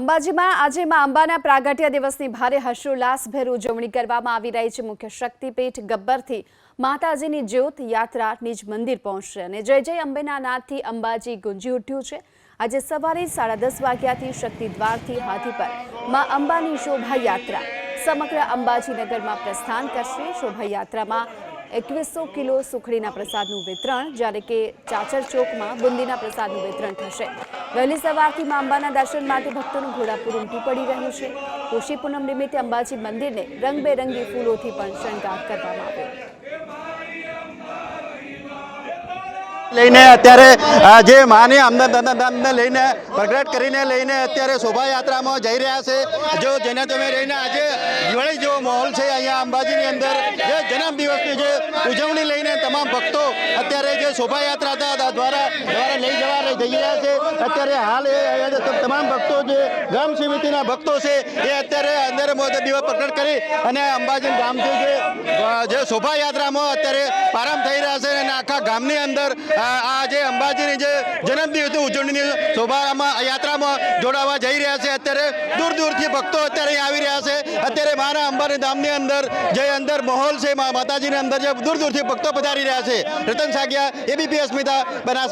અંબાજીમાં આજે માં અંબાના પ્રાગટ્ય દિવસની ભારે હર્ષોલ્લાસભેર ઉજવણી કરવામાં આવી રહી છે. મુખ્ય શક્તિપીઠ ગબ્બરથી માતાજીની જ્યોત યાત્રા નિજ મંદિર પહોંચશે અને જય જય અંબેના નાદથી અંબાજી ગુંજી ઉઠ્યું છે. આજે સવારે સાડા દસ વાગ્યાથી શક્તિ દ્વારથી હાથી પરમાં અંબાની શોભાયાત્રા સમગ્ર અંબાજી નગરમાં પ્રસ્થાન કરશે. શોભાયાત્રામાં એકવીસો કિલો સુખડીના પ્રસાદનું વિતરણ, જ્યારે કે ચાચર ચોકમાં બુંદીના પ્રસાદનું વિતરણ થશે. વહેલી સવારથી મા અંબાના દર્શન માટે ભક્તોનું ઘોડાપુર ઉમટી પડી રહ્યું છે. પોષી પૂનમ નિમિત્તે અંબાજી મંદિરને રંગબેરંગી ફૂલોથી પણ શણગાર કરવામાં આવ્યો. લઈને અત્યારે જે માની અમદાવાદને લઈને, પ્રગટ કરીને લઈને અત્યારે શોભાયાત્રામાં જઈ રહ્યા છે. જો જેને તમે લઈને આજે માહોલ છે અહીંયા અંબાજીની અંદર. જે જન્મ દિવસની જે ઉજવણી લઈને તમામ ભક્તો અત્યારે જે શોભાયાત્રા દ્વારા દ્વારા લઈ જવા લઈ થઈ રહ્યા છે. અત્યારે હાલ એ તમામ ભક્તો જે ગામ સમિતિના ભક્તો છે, એ અત્યારે અંદર દિવસ પ્રગટ કરી અને અંબાજી ગામથી જે જે શોભાયાત્રામાં અત્યારે પ્રારંભ થઈ રહ્યા છે અને આખા ગામની અંદર, આ જે અંબાજીની જે જન્મદિવસની ઉજવણીની શોભામાં, યાત્રામાં જોડાવા જઈ રહ્યા છે. અત્યારે દૂર દૂરથી ભક્તો અત્યારે આવી રહ્યા છે. અત્યારે મારા અંબાની ધામની અંદર જે અંદર માહોલ છે માતાજીની અંદર જે દૂર દૂરથી ભક્તો પધારી રહ્યા છે. રતન સાગિયા, એબીપી અસ્મિતા, બનાસ